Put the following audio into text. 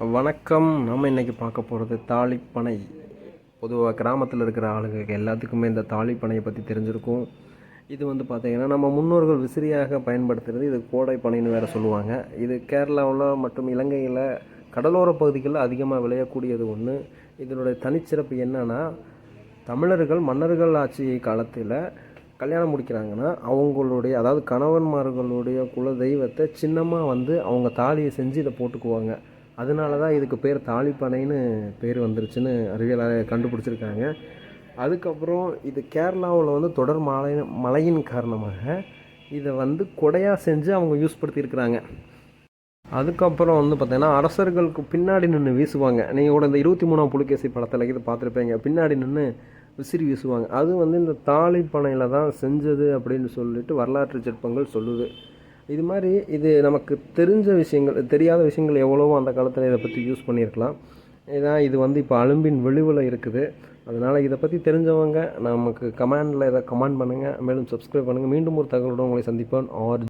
வணக்கம். நம்ம இன்றைக்கி பார்க்க போகிறது தாலிப்பனை பொதுவாக கிராமத்தில் இருக்கிற ஆளுகளுக்கு எல்லாத்துக்குமே இந்த தாலிப்பனையை பற்றி தெரிஞ்சிருக்கும். இது வந்து பார்த்திங்கன்னா நம்ம முன்னோர்கள் விசிறியாக பயன்படுத்துகிறது இது கோடை பனைன்னு வேறு சொல்லுவாங்க. இது கேரளாவில் மற்றும் இலங்கையில் கடலோர பகுதிகளில் அதிகமாக விளையக்கூடியது ஒன்று இதனுடைய தனிச்சிறப்பு என்னன்னா தமிழர்கள் மன்னர்கள் ஆட்சி காலத்தில் கல்யாணம் முடிக்கிறாங்கன்னா அவங்களுடைய அதாவது கணவன்மார்களுடைய குல தெய்வத்தை சின்னமாக வந்து அவங்க தாலியை செஞ்சு இதை போட்டுக்குவாங்க. அதனால தான் இதுக்கு பேர் தாலிப்பனைன்னு பேர் வந்துருச்சுன்னு அறிவியலாளர் கண்டுபிடிச்சிருக்காங்க. அதுக்கப்புறம் இது கேரளாவில் வந்து தொடர் மழை மழையின் காரணமாக இதை வந்து கொடையாக செஞ்சு அவங்க யூஸ் படுத்தியிருக்கிறாங்க. அதுக்கப்புறம் வந்து பார்த்தீங்கன்னா அரசர்களுக்கு பின்னாடி நின்று வீசுவாங்க. நீங்கள் கூட இந்த இருபத்தி மூணாம் புலிகேசி படத்தில் இது பார்த்துருப்பீங்க. பின்னாடி நின்று விசிறி வீசுவாங்க. அது வந்து இந்த தாலிப்பனையில் தான் செஞ்சது அப்படின்னு சொல்லிட்டு வரலாற்று சிற்பங்கள் சொல்லுது. இது மாதிரி இது நமக்கு தெரிஞ்ச விஷயங்கள் தெரியாத விஷயங்கள் எவ்வளவோ அந்த காலத்தில் இதை பற்றி யூஸ் பண்ணியிருக்கலாம். ஏன்னா இது வந்து இப்போ அலும்பின் வெளிவில் இருக்குது. அதனால் இதை பற்றி தெரிஞ்சவங்க நமக்கு கமெண்டில் இதை கமெண்ட் பண்ணுங்கள் மேலும் சப்ஸ்கிரைப் பண்ணுங்கள் மீண்டும் ஒரு தகவலுடன் உங்களை சந்திப்பேன் ஆர்